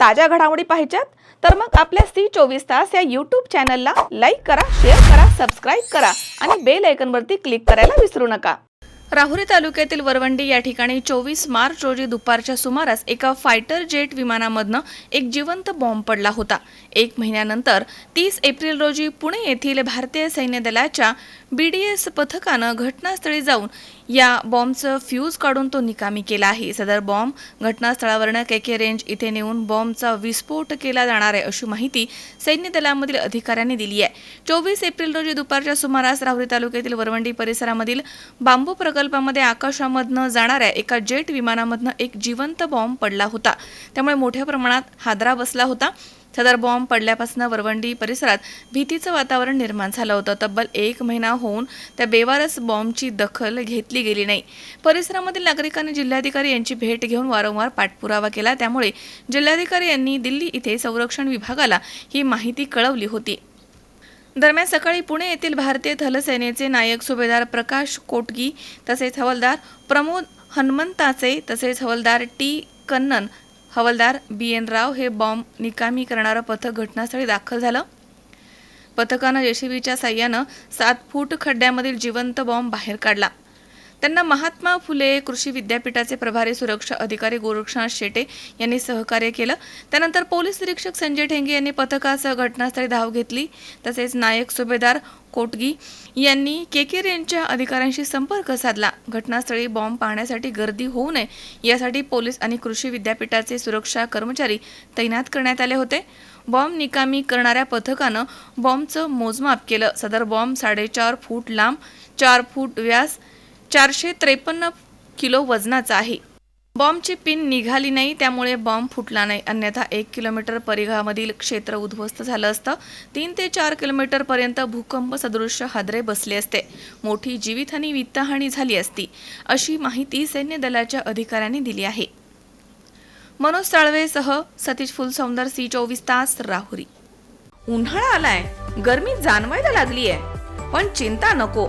ताज्या घडामोडी पाहिजेत तर मग आपल्या सी चोवीस तास या यूट्यूब चॅनलला लाईक करा शेअर करा सबस्क्राईब करा आणि बेल आयकनवरती क्लिक करायला विसरू नका. राहुरी तालुक्यातील वरवंडी या ठिकाणी चोवीस मार्च रोजी दुपारच्या सुमारास एका फायटर जेट विमानामधनं एक जिवंत बॉम्ब पडला होता. एक महिन्यानंतर तीस एप्रिल रोजी पुणे येथील भारतीय सैन्य दलाच्या बी डी एस पथकानं घटनास्थळी जाऊन या बॉम्बचं फ्यूज काढून तो निकामी केला आहे. सदर बॉम्ब घटनास्थळावरनं के के रेंज इथे नेऊन बॉम्बचा विस्फोट केला जाणार आहे अशी माहिती सैन्य दलामधील अधिकाऱ्यांनी दिली आहे. चोवीस एप्रिल रोजी दुपारच्या सुमारास राहुरी तालुक्यातील वरवंडी परिसरामधील बांबू प्रकल्पामध्ये आकाशामधनं जाणाऱ्या एका जेट विमानामधनं एक जिवंत बॉम्ब पडला होता. त्यामुळे मोठ्या प्रमाणात हादरा बसला होता. सदर बॉम्ब पडल्यापासून वरवंडी परिसरात भीतीचं वातावरण निर्माण झालं होतं. तब्बल एक महिना होऊन त्या बेवारस बॉम्बची दखल घेतली गेली नाही. परिसरामधील नागरिकांनी जिल्हाधिकारी यांची भेट घेऊन वारंवार पाठपुरावा केला. त्यामुळे जिल्हाधिकारी यांनी दिल्ली इथे संरक्षण विभागाला ही माहिती कळवली होती. दरम्यान सकाळी पुणे येथील भारतीय थलसेनेचे नायक सुभेदार प्रकाश कोटगी तसेच हवालदार प्रमोद हनुमंताचे तसेच हवालदार टी कन्नन हवालदार बी एन राव हे बॉम्ब निकामी करणारं पथक घटनास्थळी दाखल झालं. पथकानं जेसीबीच्या साह्यानं सात फूट खड्ड्यामधील जिवंत बॉम्ब बाहेर काढला. त्यांना महात्मा फुले कृषी विद्यापीठाचे प्रभारी सुरक्षा अधिकारी गोरक्षनाथ शेटे यांनी सहकार्य केलं. त्यानंतर पोलीस निरीक्षक संजय ठेंगे यांनी पथकासह घटनास्थळी धाव घेतली. तसेच नायक सुभेदार कोटगी यांनी केके रेंजच्या अधिकाऱ्यांशी संपर्क साधला. घटनास्थळी बॉम्ब पाहण्यासाठी गर्दी होऊ नये यासाठी पोलीस आणि कृषी विद्यापीठाचे सुरक्षा कर्मचारी तैनात करण्यात आले होते. बॉम्ब निकामी करणाऱ्या पथकानं बॉम्बचं मोजमाप केलं. सदर बॉम्ब साडेचार फूट लांब चार फूट व्यास चारशे त्रेपन्न किलो वजनाचा आहे. बॉम्बची पिन निघाली नाही त्यामुळे बॉम्ब फुटला नाही. अन्यथा एक किलोमीटर परिघामधील क्षेत्र उद्ध्वस्त झालं असतं. तीन ते चार किलोमीटरपर्यंत भूकंप सदृश्य हादरे बसले असते. मोठी जीवितहानी वित्तहानी झाली असती अशी माहिती सैन्य दलाच्या अधिकाऱ्यांनी दिली आहे. मनोज साळवेसह सतीश फुलसौंदर सी चोवीस तास राहुरी. उन्हाळा आलाय. गर्मी जाणवायला लागली आहे पण चिंता नको.